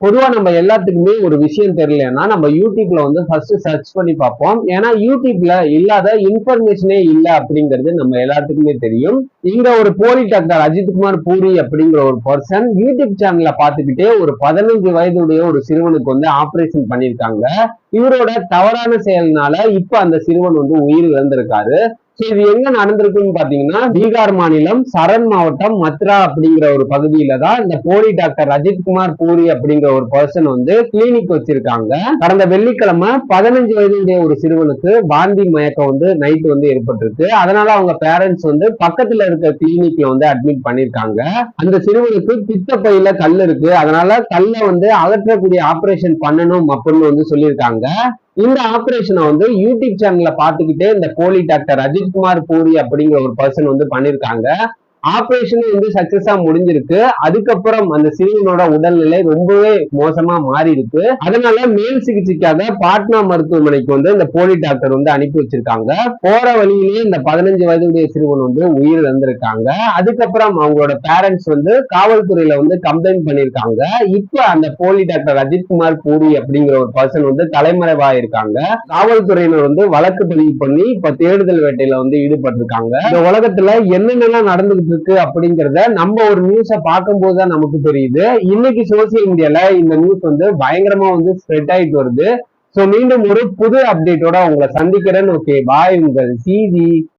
பொதுவா நம்ம எல்லாத்துக்குமே ஒரு விஷயம் தெரியலன்னா நம்ம யூடியூப்ல வந்து ஃபர்ஸ்ட் சர்ச் பண்ணி பார்ப்போம். ஏன்னா யூடியூப்ல இல்லாத இன்ஃபர்மேஷனே இல்லை அப்படிங்கிறது நம்ம எல்லாத்துக்குமே தெரியும். இங்க ஒரு போலி டாக்டர் அஜித்குமார் பூரி அப்படிங்கிற ஒரு பர்சன் யூடியூப் சேனல்ல பாத்துக்கிட்டே ஒரு பதினஞ்சு வயதுடைய ஒரு சிறுவனுக்கு வந்து ஆபரேஷன் பண்ணியிருக்காங்க. இவரோட தவறான செயல்னால இப்ப அந்த சிறுவன் வந்து உயிர் இழந்திருக்காரு இது எங்க நடந்திருக்குன்னு பாத்தீங்கன்னா பீகார் மாநிலம் சரண் மாவட்டம் மத்ரா அப்படிங்கிற ஒரு பகுதியில தான் இந்த போலி டாக்டர் அஜித்குமார் பூரி அப்படிங்கிற ஒரு பர்சன் வந்து கிளினிக் வச்சிருக்காங்க. கடந்த வெள்ளிக்கிழமை பதினஞ்சு வயதுடைய ஒரு சிறுவனுக்கு வாந்தி மயக்கம் வந்து நைட் வந்து ஏற்பட்டிருக்கு. அதனால அவங்க பேரண்ட்ஸ் வந்து பக்கத்துல இருக்க கிளினிக்ல வந்து அட்மிட் பண்ணிருக்காங்க. அந்த சிறுவனுக்கு பித்தப்பையில கல் இருக்கு. அதனால கல்லை வந்து அகற்றக்கூடிய ஆபரேஷன் பண்ணணும் அப்படின்னு வந்து சொல்லியிருக்காங்க. இந்த ஆபரேஷனை வந்து யூடியூப் சேனல்ல பாத்துக்கிட்டே இந்த கோலி டாக்டர் அஜித்குமார் பூரி அப்படிங்கிற ஒரு பர்சன் வந்து பண்ணிருக்காங்க. ஆபரேஷன் வந்து சக்சஸா முடிஞ்சிருக்கு. அதுக்கப்புறம் அந்த சிறுவனோட உடல்நிலை ரொம்பவே மோசமா மாறி இருக்கு அதனால மேல் சிகிச்சைக்காக பாட்னா மருத்துவமனைக்கு வந்து இந்த போலி டாக்டர் வந்து அனுப்பி வச்சிருக்காங்க. போற வழியிலேயே இந்த பதினஞ்சு வயதுடைய சிறுவன் வந்து உயிர் இழந்திருக்காங்க. அதுக்கப்புறம் அவங்களோட பேரண்ட்ஸ் வந்து காவல்துறையில வந்து கம்ப்ளைண்ட் பண்ணிருக்காங்க இப்ப அந்த போலி டாக்டர் அஜித்குமார் பூரி அப்படிங்கிற ஒரு பர்சன் வந்து தலைமறைவா இருக்காங்க காவல்துறையினர் வந்து வழக்கு பதிவு பண்ணி இப்ப தேடுதல் வேட்டையில வந்து ஈடுபட்டிருக்காங்க. இந்த உலகத்துல என்னென்னலாம் நடந்துகிட்டு இருக்கு அப்படிங்கிறத நம்ம ஒரு நியூஸ பார்க்கும்போது தான் நமக்கு தெரியுது. இன்னைக்கு சோசியல் மீடியால இந்த நியூஸ் வந்து பயங்கரமா வந்து ஸ்ப்ரெட் ஆயிட்டு வருது. சோ மீண்டும் ஒரு புது அப்டேட்டோட உங்களை சந்திக்கிறேன். ஓகே பாய் உங்கள் சிவி